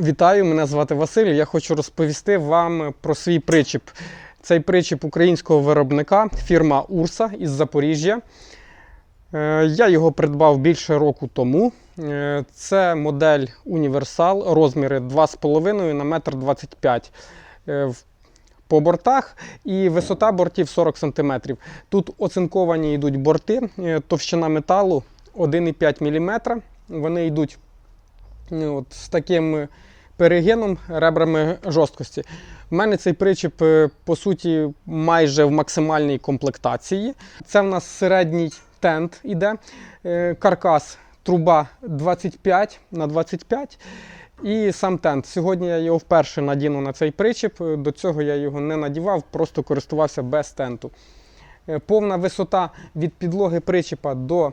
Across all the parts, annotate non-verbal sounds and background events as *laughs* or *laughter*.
Вітаю, мене звати Василь. Я хочу розповісти вам про свій причіп. Цей причіп українського виробника, фірма Урса із Запоріжжя. Е, Я його придбав більше року тому. Е, Це модель Універсал, розміри 2,5 на 1,25 м по бортах і висота бортів 40 см. Тут оцинковані йдуть борти, е, товщина металу 1,5 мм. Вони йдуть ну, от, з таким е, перегином, ребрами жорсткості. У мене цей причіп, е, по суті, майже в максимальній комплектації. Це в нас середній тент іде, е, каркас, труба 25 на 25 і сам тент. Сьогодні я його вперше надіну на цей причіп. Е, До цього я його не надівав, просто користувався без тенту. Повна висота від підлоги причіпа до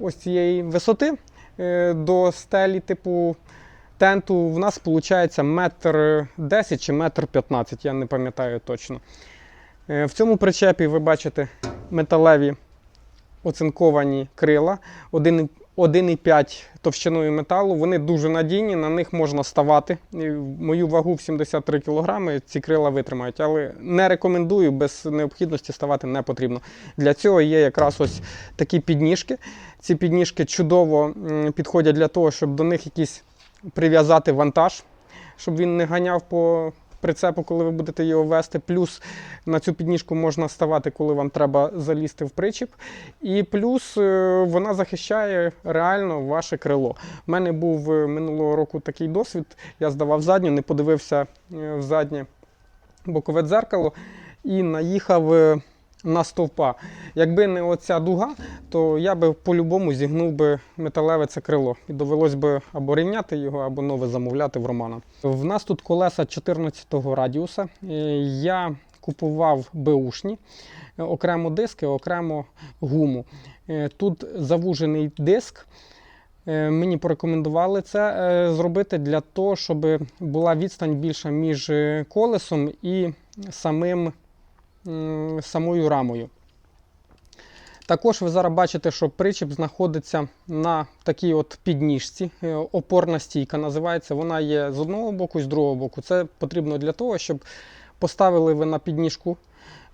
ось цієї висоти, до стелі, типу тенту, в нас виходить метр 10 чи метр 15, я не пам'ятаю точно. Е, В цьому причепі ви бачите металеві оцинковані крила, 1,5 товщиною металу. Вони дуже надійні, на них можна ставати. Мою вагу в 73 кг ці крила витримають, але не рекомендую, без необхідності ставати не потрібно. Для цього є якраз ось такі підніжки. Ці підніжки чудово підходять для того, щоб до них якісь прив'язати вантаж, щоб він не ганяв по прицепу, коли ви будете його вести. Плюс на цю підніжку можна ставати, коли вам треба залізти в причіп. І плюс е, вона захищає реально ваше крило. У мене був е, минулого року такий досвід. Я здавав задню, не подивився е, в заднє бокове дзеркало і наїхав. На стовпа. Якби не оця дуга, то я би по-любому зігнув би металеве це крило. І довелось би або рівняти його, або нове замовляти в Романа. В нас тут колеса 14-го радіуса. Е, Я купував беушні, окремо диски, окремо гуму. Е, Тут завужений диск. Е, Мені порекомендували це зробити для того, щоб була відстань більша між колесом і самим, самою рамою. Також ви зараз бачите, що причіп знаходиться на такій от підніжці. е, Опорна стійка називається. Вона є з одного боку і з другого боку. Це потрібно для того, щоб поставили ви на підніжку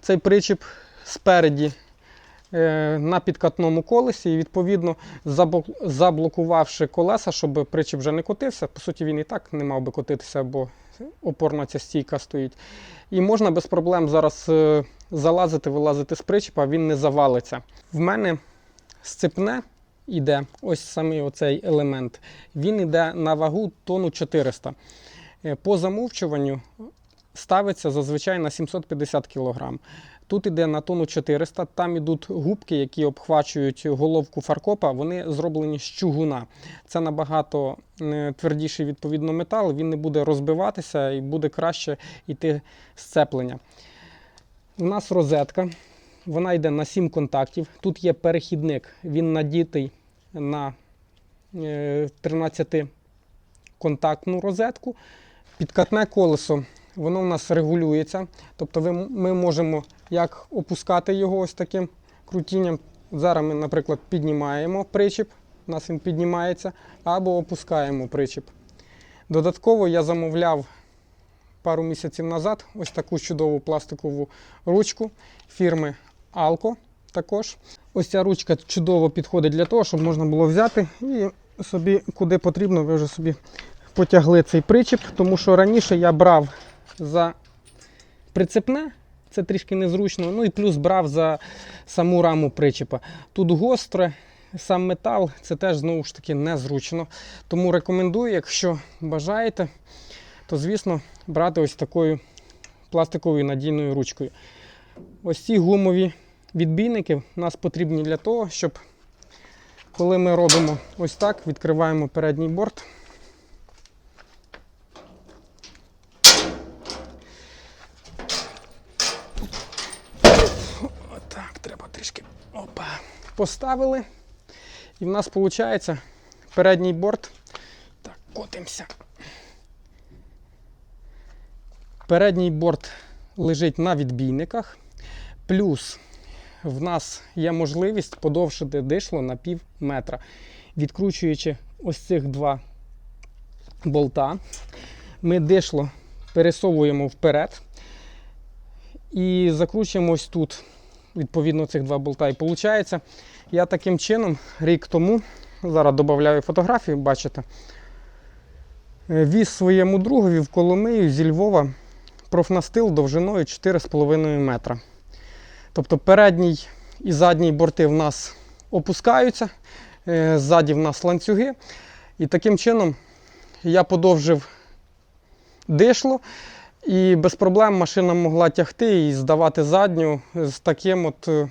цей причіп спереді на підкатному колесі, і відповідно заблокувавши колеса, щоб причіп вже не котився. По суті, він і так не мав би котитися, бо опорна ця стійка стоїть. І можна без проблем зараз е, залазити, вилазити з причіпа, він не завалиться. В мене сцепне іде, ось самий оцей елемент. Він іде на вагу тонну 400. Е, По замовчуванню ставиться зазвичай на 750 кг. Тут іде на тонну 400, там ідуть губки, які обхвачують головку фаркопа, вони зроблені з чугуна. Це набагато е, твердіший відповідно метал, він не буде розбиватися і буде краще йти сцеплення. У нас розетка, вона йде на 7 контактів. Тут є перехідник, він надітий на 13-контактну розетку. Підкатне колесо, воно у нас регулюється. Тобто ми можемо як опускати його ось таким крутінням. Зараз ми, наприклад, піднімаємо причіп, у нас він піднімається, або опускаємо причіп. Додатково я замовляв пару місяців назад ось таку чудову пластикову ручку фірми Alco також. Ось ця ручка чудово підходить для того, щоб можна було взяти і собі куди потрібно, ви вже собі потягли цей причіп, тому що раніше я брав за прицепне, це трішки незручно, ну і плюс брав за саму раму причепа. Тут гостре, сам метал, це теж знову ж таки незручно. Тому рекомендую, якщо бажаєте, то звісно брати ось такою пластиковою надійною ручкою. Ось ці гумові відбійники нас потрібні для того, щоб коли ми робимо ось так, відкриваємо передній борт. Отак, треба трішки опа, поставили. І в нас виходить передній борт. Так, котимося. Передній борт лежить на відбійниках. Плюс в нас є можливість подовшити дишло на пів метра, відкручуючи ось цих два болта. ми дишло пересовуємо вперед і закручуємо ось тут, відповідно, цих два болта. І виходить, я таким чином рік тому, зараз додаю фотографію, бачите, е, віз своєму другові в Коломию зі Львова профнастил довжиною 4,5 метра. Тобто передній і задній борти в нас опускаються, е, ззаді в нас ланцюги. І таким чином я подовжив дишло, і без проблем машина могла тягти і здавати задню з таким от е,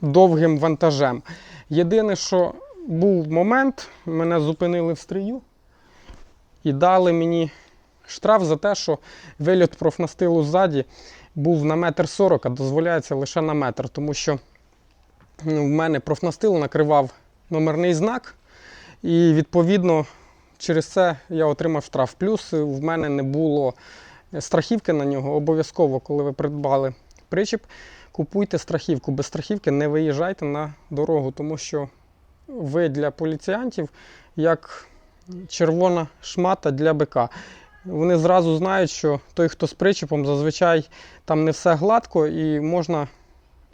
довгим вантажем. Єдине, що був момент, мене зупинили в стрію і дали мені штраф за те, що вильот профнастилу ззаді був на метр сорок, а дозволяється лише на метр, тому що ну, в мене профнастил накривав номерний знак, і відповідно через це я отримав штраф. Плюс в мене не було страхівки на нього. Обов'язково, коли ви придбали причіп, купуйте страхівку. Без страхівки не виїжджайте на дорогу, тому що ви для поліціянтів як червона шмата для бика. Вони зразу знають, що той, хто з причепом, зазвичай там не все гладко і можна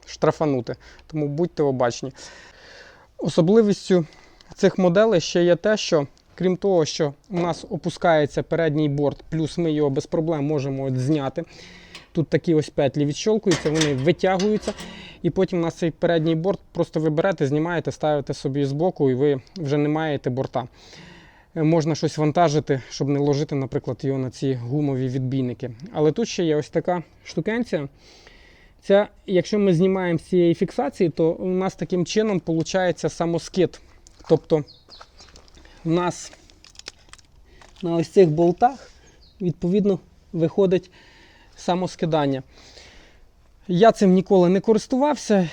штрафанути. Тому будьте обачні. Особливістю цих моделей ще є те, що крім того, що у нас опускається передній борт, плюс ми його без проблем можемо от зняти. Тут такі ось петлі відщолкуються, вони витягуються, і потім у нас цей передній борт просто ви берете, знімаєте, ставите собі з боку, і ви вже не маєте борта. Е, Можна щось вантажити, щоб не ложити, наприклад, його на ці гумові відбійники. Але тут ще є ось така штукенція. Ця, якщо ми знімаємо з цієї фіксації, то у нас таким чином виходить самоскид. Тобто у нас на ось цих болтах відповідно виходить самоскидання. Я цим ніколи не користувався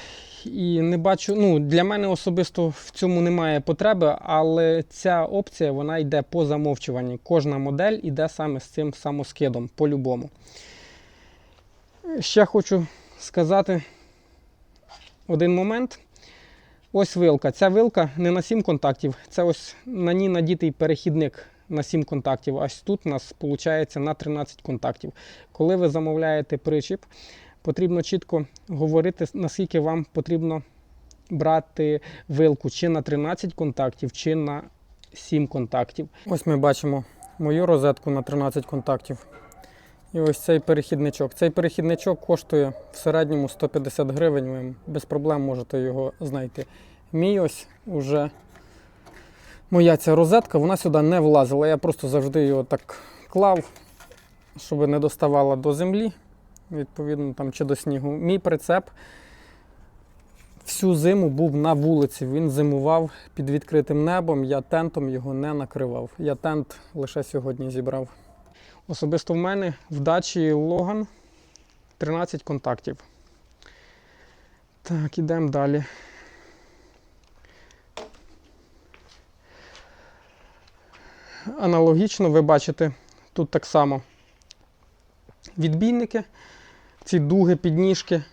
і не бачу. Ну, для мене особисто в цьому немає потреби, але ця опція вона йде по замовчуванню. Кожна модель йде саме з цим самоскидом, по-любому. Ще хочу сказати один момент. Ось вилка. Ця вилка не на 7 контактів, це ось на ній надітий перехідник на 7 контактів. Ось тут у нас виходить на 13 контактів. Коли ви замовляєте причіп, потрібно чітко говорити, наскільки вам потрібно брати вилку, чи на 13 контактів, чи на 7 контактів. Ось ми бачимо мою розетку на 13 контактів. І ось цей перехідничок. Цей перехідничок коштує в середньому 150 гривень. Ви без проблем можете його знайти. Мій ось уже моя ця розетка, вона сюди не влазила. Я просто завжди його так клав, щоб не доставала до землі, відповідно, там чи до снігу. Мій прицеп всю зиму був на вулиці. Він зимував під відкритим небом. Я тентом його не накривав. Я тент лише сьогодні зібрав. Особисто в мене в дачі Логан 13 контактів. Так, ідемо далі. Аналогічно ви бачите тут так само відбійники, ці дуги, підніжки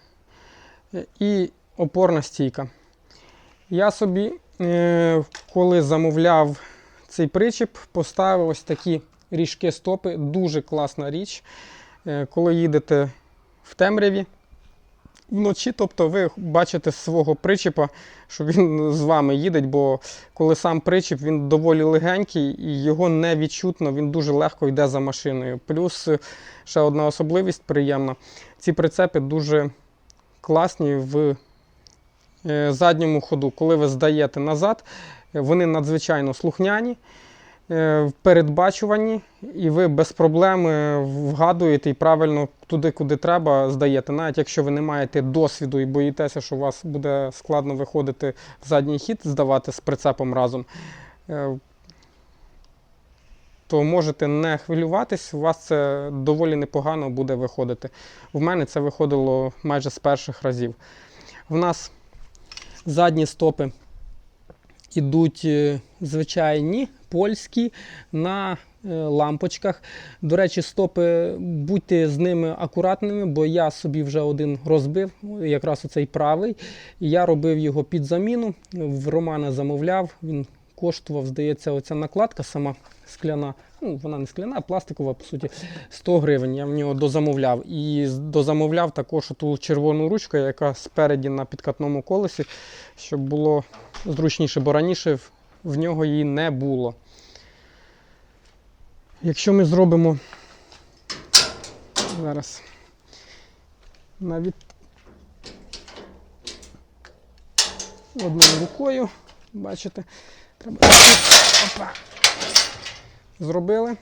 е, і опорна стійка. Я собі, е, коли замовляв цей причіп, поставив ось такі ріжки стопи. Дуже класна річ. Е, Коли їдете в темряві вночі, тобто ви бачите свого причіпа, що він з вами їде, бо коли сам причіп, він доволі легенький і його не відчутно, він дуже легко йде за машиною. Плюс е, ще одна особливість приємна. Ці прицепи дуже класні в е, задньому ходу. Коли ви здаєте назад, вони надзвичайно слухняні передбачувані, і ви без проблем е, вгадуєте і правильно туди, куди треба, здаєте. Навіть якщо ви не маєте досвіду і боїтеся, що у вас буде складно виходити в задній хід, здавати з прицепом разом, е, то можете не хвилюватись, у вас це доволі непогано буде виходити. В мене це виходило майже з перших разів. В нас задні стопи ідуть е, звичайні польські на е, лампочках. До речі, стопи, будьте з ними акуратними, бо я собі вже один розбив, якраз оцей правий. Я робив його під заміну. В Романа замовляв, він коштував, здається, оця накладка сама скляна. Ну, вона не скляна, а пластикова, по суті, 100 гривень. Я в нього дозамовляв. І дозамовляв також ту червону ручку, яка спереді на підкатному колесі, щоб було зручніше, бо раніше в- нього її не було. Якщо ми зробимо зараз навіть одною рукою, бачите, треба опа, зробили.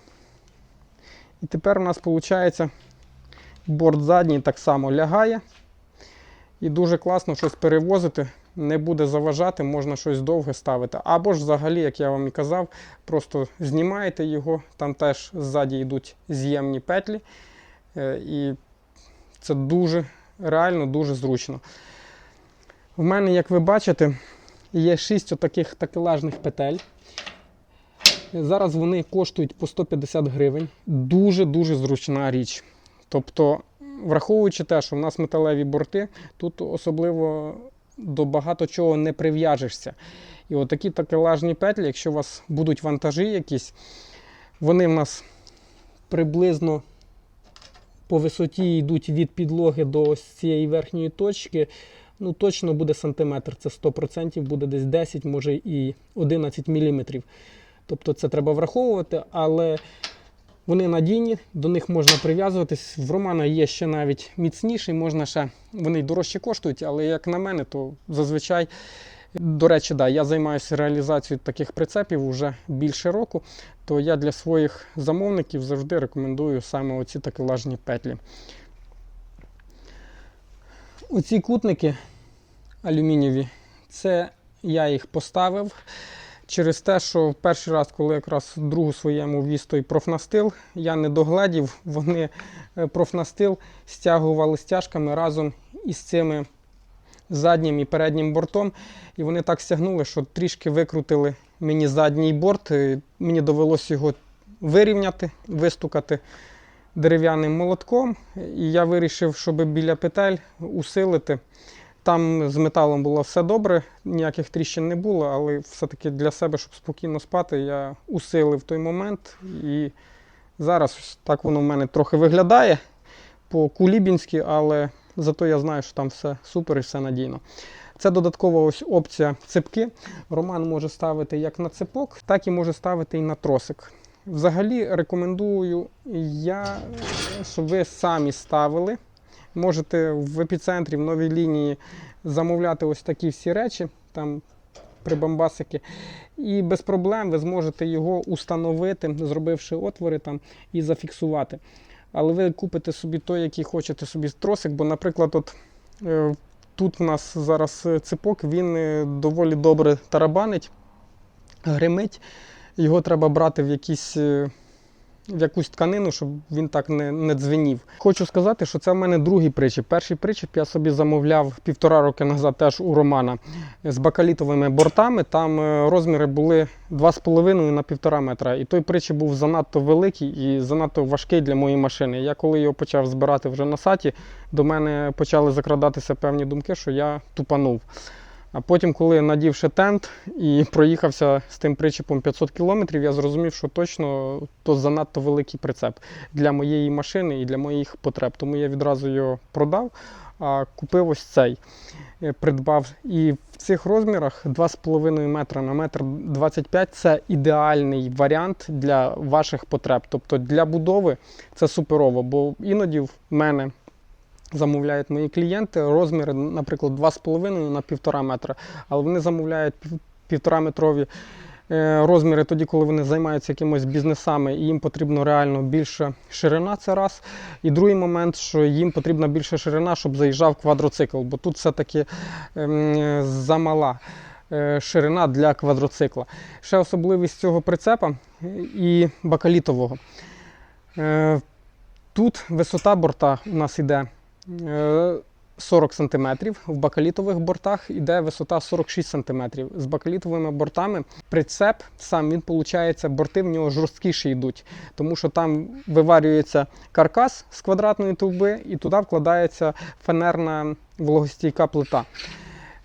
І тепер у нас виходить борт задній так само лягає. І дуже класно щось перевозити, не буде заважати, можна щось довге ставити. Або ж взагалі, як я вам і казав, просто знімаєте його, там теж ззаді йдуть з'ємні петлі. Е, І це дуже реально дуже зручно. У мене, як ви бачите, є 6 отаких такелажних петель. Зараз вони коштують по 150 гривень. Дуже-дуже зручна річ. Тобто, враховуючи те, що в нас металеві борти, тут особливо до багато чого не прив'яжешся. І отакі такелажні петлі, якщо у вас будуть вантажі якісь, вони в нас приблизно по висоті йдуть від підлоги до ось цієї верхньої точки. Ну, точно буде сантиметр, це 100%, буде десь 10, може і 11 міліметрів. Тобто це треба враховувати, але вони надійні, до них можна прив'язуватись. В Романа є ще навіть міцніший, можна ще, вони дорожче коштують, але як на мене, то зазвичай. До речі, да, я займаюся реалізацією таких прицепів вже більше року, то я для своїх замовників завжди рекомендую саме оці такелажні петлі. Оці кутники алюмінієві, це я їх поставив через те, що перший раз, коли якраз другу своєму віз той профнастил, я не догледів, вони е, профнастил стягували стяжками разом із цими заднім і переднім бортом. І вони так стягнули, що трішки викрутили мені задній борт. Мені довелося його вирівняти, вистукати дерев'яним молотком. І я вирішив, щоб біля петель усилити. Там з металом було все добре, ніяких тріщин не було, але все-таки для себе, щоб спокійно спати, я усилив той момент. І зараз так воно в мене трохи виглядає по-кулібінськи, але зато я знаю, що там все супер і все надійно. Це додаткова ось опція цепки. Роман може ставити як на цепок, так і може ставити і на тросик. Взагалі рекомендую я, щоб ви самі ставили. Можете в епіцентрі, в новій лінії замовляти ось такі всі речі, там прибамбасики. І без проблем ви зможете його установити, зробивши отвори там і зафіксувати. Але ви купите собі той, який хочете собі тросик, бо, наприклад, от е, тут в нас зараз е, ципок, він е, доволі добре тарабанить, гримить. Його треба брати в якісь. В якусь тканину, щоб він так не, не дзвенів. Хочу сказати, що це в мене другий причіп. Перший причіп я собі замовляв півтора роки назад теж у Романа з бакалітовими бортами. Там е, розміри були 2,5 на 1,5 метра. І той причіп був занадто великий і занадто важкий для моєї машини. Я коли його почав збирати вже на саті, до мене почали закрадатися певні думки, що я тупанув. А потім, коли надівши тент і проїхався з тим причепом 500 кілометрів, я зрозумів, що точно то занадто великий прицеп для моєї машини і для моїх потреб. Тому я відразу його продав, а купив ось цей. Е, Придбав. І в цих розмірах 2,5 метра на метр 25 це ідеальний варіант для ваших потреб. Тобто для будови це суперово, бо іноді в мене замовляють мої клієнти розміри, наприклад, 2,5 на 1,5 метра, але вони замовляють пів- 1,5 метрові е, розміри тоді, коли вони займаються якимось бізнесами, і їм потрібно реально більша ширина, це раз. І другий момент, що їм потрібна більша ширина, щоб заїжджав квадроцикл, бо тут все-таки ем, замала е, ширина для квадроцикла. Ще особливість цього прицепа е, і бакалітового. Тут висота борта у нас іде е, 40 см, в бакалітових бортах іде висота 46 см. З бакалітовими бортами прицеп сам він виходить, борти в нього жорсткіші йдуть, тому що там виварюється каркас з квадратної труби і туди вкладається фанерна вологостійка плита.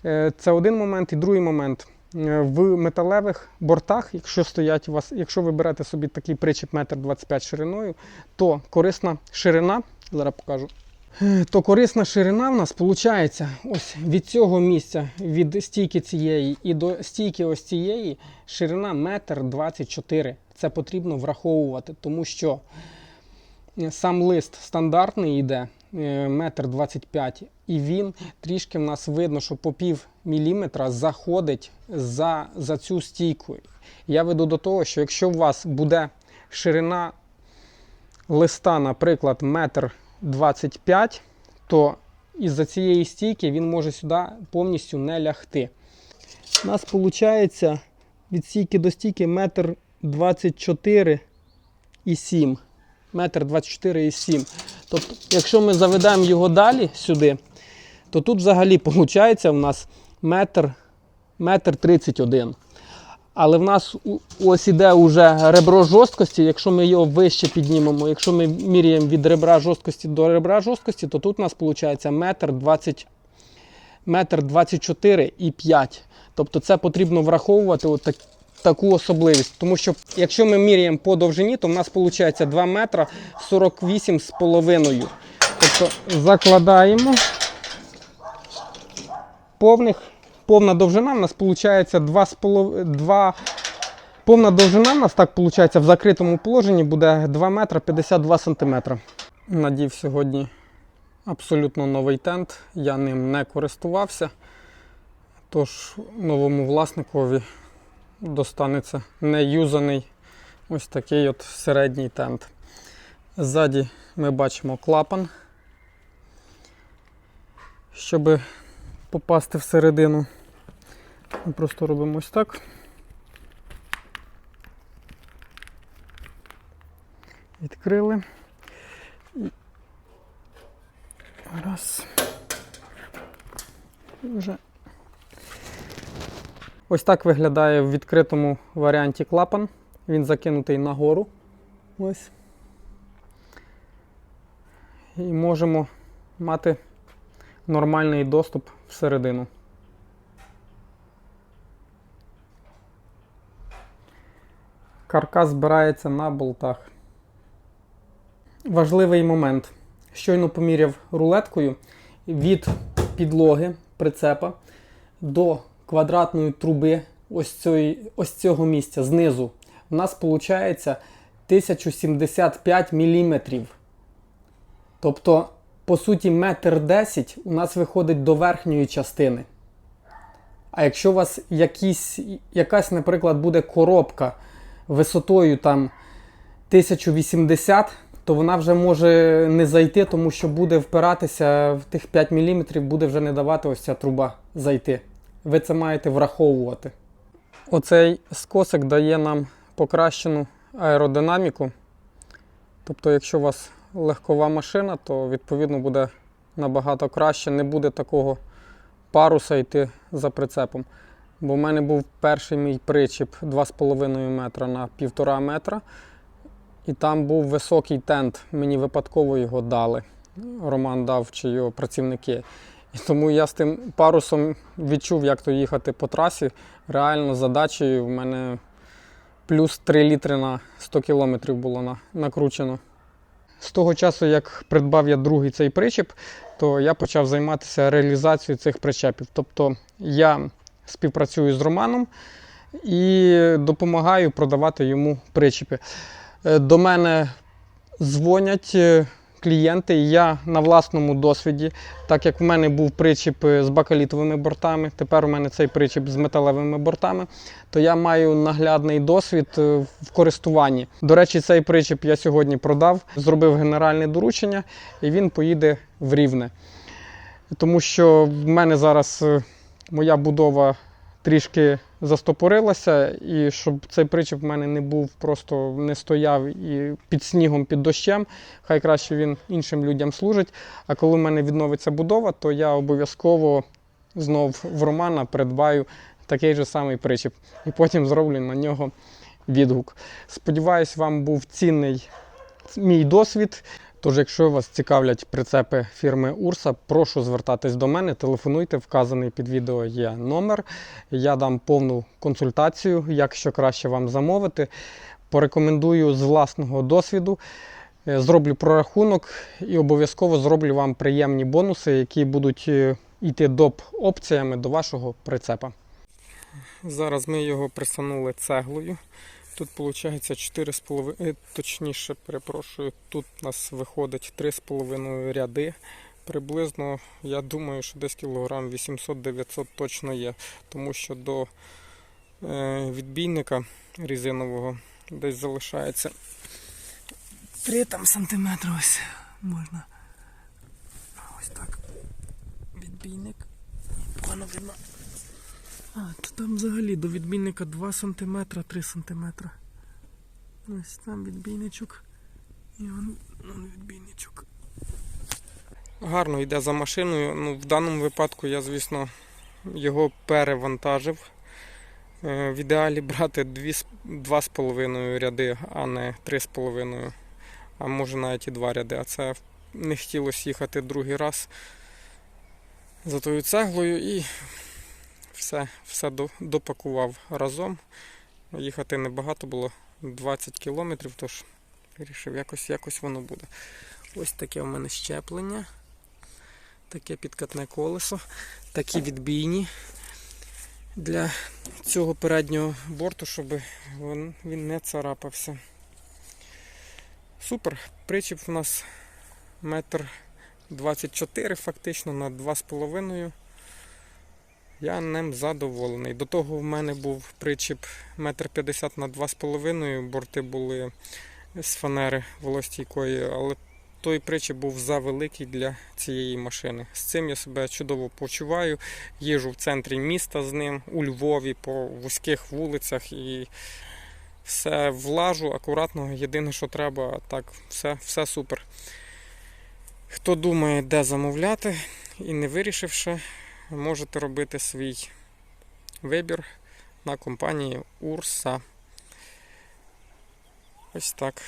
Е, Це один момент. І другий момент. Е, В металевих бортах, якщо стоять у вас, якщо ви берете собі такий причіп 1,25 м шириною, то корисна ширина, зараз покажу. То корисна ширина в нас виходить ось від цього місця, від стійки цієї і до стійки ось цієї ширина 1,24 м. Це потрібно враховувати, тому що е, сам лист стандартний йде е, метр 25 і він трішки в нас видно, що по пів міліметра заходить за, за цю стійку. Я веду до того, що якщо у вас буде ширина листа, наприклад, метр 25, то із-за цієї стійки він може сюди повністю не лягти. У нас виходить від стійки до стійки метр 24 і 7. Метр 24 і 7. Тобто, якщо ми заведемо його далі сюди, то тут взагалі *laughs* виходить у нас метр, метр 31. Але в нас ось іде вже ребро жорсткості. Якщо ми його вище піднімемо, якщо ми міряємо від ребра жорсткості до ребра жорсткості, то тут у нас виходить метр 20, метр 24 і 5. Тобто це потрібно враховувати от так, таку особливість. Тому що якщо ми міряємо по довжині, то в нас виходить 2 метра 48 з половиною. Тобто закладаємо повних, повна довжина в нас виходить 2 2, повна довжина в нас так виходить в закритому положенні буде 2 метра 52 сантиметра. Надів сьогодні абсолютно новий тент, я ним не користувався. Тож новому власникові достанеться неюзаний ось такий от середній тент. Ззаді ми бачимо клапан, щоб попасти всередину. Ми просто робимо ось так. Відкрили. Раз. Вже. Ось так виглядає в відкритому варіанті клапан. Він закинутий нагору. Ось. І можемо мати нормальний доступ всередину. Каркас збирається на болтах. Важливий момент. Щойно поміряв рулеткою від підлоги прицепа до квадратної труби ось, цієї, ось цього місця знизу. У нас виходить 1075 мм. Тобто, по суті, метр 10 у нас виходить до верхньої частини. А якщо у вас якісь, якась, наприклад, буде коробка висотою там 1080, то вона вже може не зайти, тому що буде впиратися в тих 5 мм, буде вже не давати ось ця труба зайти. Ви це маєте враховувати. Оцей скосик дає нам покращену аеродинаміку. Тобто, якщо у вас легкова машина, то відповідно буде набагато краще, не буде такого паруса йти за прицепом. Бо в мене був перший мій причіп 2,5 метра на 1,5 метра. І там був високий тент. Мені випадково його дали. Роман дав чи його працівники. І тому я з тим парусом відчув, як то їхати по трасі. Реально задачею в мене плюс 3 літри на 100 кілометрів було на, накручено. З того часу, як придбав я другий цей причіп, то я почав займатися реалізацією цих причепів. Тобто я співпрацюю з Романом і допомагаю продавати йому причіпи. Е, До мене дзвонять е, клієнти, і я на власному досвіді, так як в мене був причіп е, з бакалітовими бортами, тепер у мене цей причіп з металевими бортами, то я маю наглядний досвід в користуванні. До речі, цей причіп я сьогодні продав, зробив генеральне доручення, і він поїде в Рівне. Тому що в мене зараз моя будова трішки застопорилася, і щоб цей причіп в мене не був, просто не стояв і під снігом, під дощем, хай краще він іншим людям служить. А коли в мене відновиться будова, то я обов'язково знов в Романа придбаю такий же самий причіп. І потім зроблю на нього відгук. Сподіваюсь, вам був цінний мій досвід. Тож, якщо вас цікавлять прицепи фірми Урса, прошу звертатись до мене, телефонуйте, вказаний під відео є номер. Я дам повну консультацію, як що краще вам замовити. Порекомендую з власного досвіду. Е, Зроблю прорахунок і обов'язково зроблю вам приємні бонуси, які будуть е, йти доп опціями до вашого прицепа. Зараз ми його присанули цеглою. Тут виходить 4,5, точніше, перепрошую, тут у нас виходить 3,5 ряди. Приблизно, я думаю, що десь кілограм 800-900 точно є, тому що до е, відбійника різинового десь залишається 3 там сантиметри ось можна. Ось так. Відбійник. Погано видно. А, то там взагалі до відбійника 2 см, 3 см. Ось там відбійничок. І он, он відбійничок. Гарно йде за машиною. Ну, в даному випадку я, звісно, його перевантажив. Е, В ідеалі брати 2,5 ряди, а не 3,5. А може навіть і 2 ряди. А це не хотілося їхати другий раз за тою цеглою і все, все допакував разом. Їхати небагато було 20 кілометрів, тож вирішив, якось, якось воно буде. Ось таке в мене щеплення, таке підкатне колесо, такі відбійні для цього переднього борту, щоб він, він не царапався. Супер. Причіп у нас метр 24 фактично на 2,5. Я ним задоволений. До того в мене був причіп 1,50 м на 2,5 борти були з фанери волостійкої, але той причіп був завеликий для цієї машини. З цим я себе чудово почуваю. Їжу в центрі міста з ним, у Львові, по вузьких вулицях і все влажу акуратно. Єдине, що треба, так, все, все супер. Хто думає, де замовляти і не вирішивши, можете робити свій вибір на компанії Урса. Ось так.